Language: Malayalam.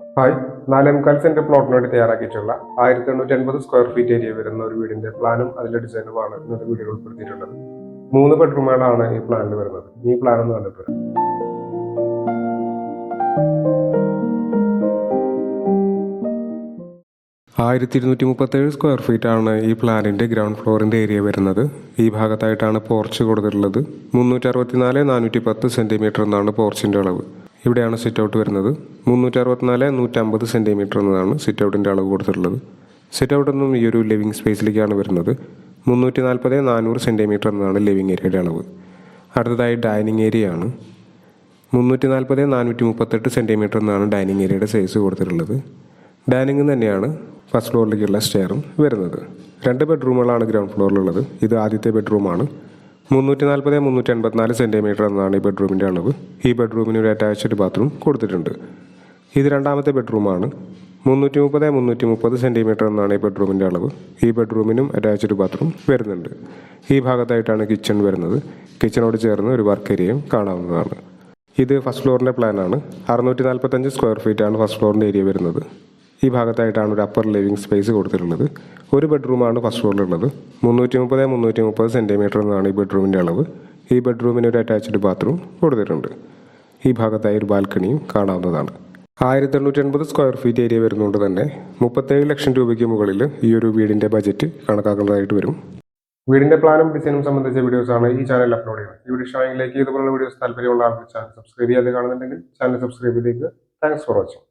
ഹായ്. നാലേമുക്കാൽ സെന്റ് പ്ലോട്ടിന് വേണ്ടി തയ്യാറാക്കിയിട്ടുള്ള ആയിരത്തി എണ്ണൂറ്റി അൻപത് സ്ക്വയർ ഫീറ്റ് ഏരിയ വരുന്ന ഒരു വീടിന്റെ പ്ലാനും അതിന്റെ ഡിസൈനുമാണ് ഇന്നത്തെ വീഡിയോയിൽ ഉൾപ്പെടുത്തിയിട്ടുള്ളത്. മൂന്ന് ബെഡ്റൂമുകളാണ് ഈ പ്ലാനിൽ വരുന്നത്. ഈ പ്ലാൻ ഒന്ന് വരാം. ആയിരത്തി ഇരുന്നൂറ്റി മുപ്പത്തേഴ് സ്ക്വയർ ഫീറ്റ് ആണ് ഈ പ്ലാനിന്റെ ഗ്രൗണ്ട് ഫ്ലോറിന്റെ ഏരിയ വരുന്നത്. ഈ ഭാഗത്തായിട്ടാണ് പോർച്ച് കൊടുത്തിട്ടുള്ളത്. മുന്നൂറ്റി അറുപത്തിനാല് നാനൂറ്റി പത്ത് സെന്റിമീറ്റർ എന്നാണ് പോർച്ചിന്റെ അളവ്. ഇവിടെയാണ് സിറ്റ് ഔട്ട് വരുന്നത്. മുന്നൂറ്റി അറുപത്തിനാല് നൂറ്റമ്പത് സെന്റിമീറ്റർ എന്നതാണ് സിറ്റ് ഔട്ടിന്റെ അളവ് കൊടുത്തിട്ടുള്ളത്. സിറ്റ് ഔട്ട് നിന്നും ഈ ഒരു ലിവിംഗ് സ്പേസിലേക്കാണ് വരുന്നത്. മുന്നൂറ്റി നാൽപ്പത് നാനൂറ് സെന്റിമീറ്റർ എന്നതാണ് ലിവിംഗ് ഏരിയയുടെ അളവ്. അടുത്തതായി ഡൈനിങ് ഏരിയ ആണ്. മുന്നൂറ്റി നാൽപ്പത് നാനൂറ്റി മുപ്പത്തെട്ട് സെന്റിമീറ്റർ എന്നാണ് ഡൈനിങ് ഏരിയയുടെ സൈസ് കൊടുത്തിട്ടുള്ളത്. ഡൈനിങ് തന്നെയാണ് ഫസ്റ്റ് ഫ്ലോറിലേക്കുള്ള സ്റ്റെയറും വരുന്നത്. രണ്ട് ബെഡ്റൂമുകളാണ് ഗ്രൗണ്ട് ഫ്ലോറിലുള്ളത് ഇത് ആദ്യത്തെ ബെഡ്റൂമാണ് മുന്നൂറ്റി നാൽപ്പത് മുന്നൂറ്റി എൺപത്തിനാല് സെന്റിമീറ്റർ എന്നാണ് ഈ ബെഡ്റൂമിന്റെ അളവ്. ഈ ബെഡ്റൂമിന് ഒരു അറ്റാച്ച്ഡ് ബാത്റൂം കൊടുത്തിട്ടുണ്ട്. ഇത് രണ്ടാമത്തെ ബെഡ്റൂമാണ്. മുന്നൂറ്റി മുപ്പത് മുന്നൂറ്റി മുപ്പത് സെന്റിമീറ്റർ എന്നാണ് ഈ ബെഡ്റൂമിന്റെ അളവ്. ഈ ബെഡ്റൂമിനും അറ്റാച്ച്ഡ് ബാത്റൂം വരുന്നുണ്ട്. ഈ ഭാഗത്തായിട്ടാണ് കിച്ചൺ വരുന്നത്. കിച്ചണോട് ചേർന്ന് ഒരു വർക്ക് ഏരിയയും കാണാവുന്നതാണ്. ഇത് ഫസ്റ്റ് ഫ്ലോറിന്റെ പ്ലാനാണ് അറുന്നൂറ്റി നാൽപ്പത്തഞ്ച് സ്ക്വയർ ഫീറ്റാണ് ഫസ്റ്റ് ഫ്ലോറിന്റെ ഏരിയ വരുന്നത്. ഈ ഭാഗത്തായിട്ടാണ് ഒരു അപ്പർ ലിവിങ് സ്പേസ് കൊടുത്തിട്ടുള്ളത്. ഒരു ബെഡ്റൂമാണ് ഫസ്റ്റ് ഫ്ലോറിലുള്ളത് മുന്നൂറ്റി മുപ്പത് മുന്നൂറ്റി മുപ്പത് സെന്റിമീറ്റർ എന്നാണ് ഈ ബെഡ്റൂമിന്റെ അളവ്. ഈ ബെഡ്റൂമിന് ഒരു അറ്റാച്ച്ഡ് ബാത്റൂം കൊടുത്തിട്ടുണ്ട്. ഈ ഭാഗത്തായി ഒരു ബാൽക്കണിയും കാണാവുന്നതാണ്. ആയിരത്തി എണ്ണൂറ്റി എൺപത് സ്ക്വയർ ഫീറ്റ് ഏരിയ വരുന്നതുകൊണ്ട് തന്നെ മുപ്പത്തേഴ് ലക്ഷം രൂപയ്ക്ക് മുകളിൽ ഈ ഒരു വീടിന്റെ ബജറ്റ് കണക്കാക്കുന്നതായിട്ട് വരും. വീടിന്റെ പ്ലാനും ഡിസൈനും സംബന്ധിച്ച വീഡിയോസ് ആണ് ഈ ചാനൽ അപ്ലോഡ് ചെയ്യുന്നത്. ഈ വീഡിയോ ഇഷ്ടമെങ്കിലേക്ക് ഇതുപോലുള്ള വീഡിയോസ് താല്പര്യമുള്ള ആൾക്ക് ചാനൽ സബ്സ്ക്രൈബ് ചെയ്യാതെ കാണുന്നുണ്ടെങ്കിൽ ചാനൽ സബ്സ്ക്രൈബ് ചെയ്തേക്ക്. Thanks for watching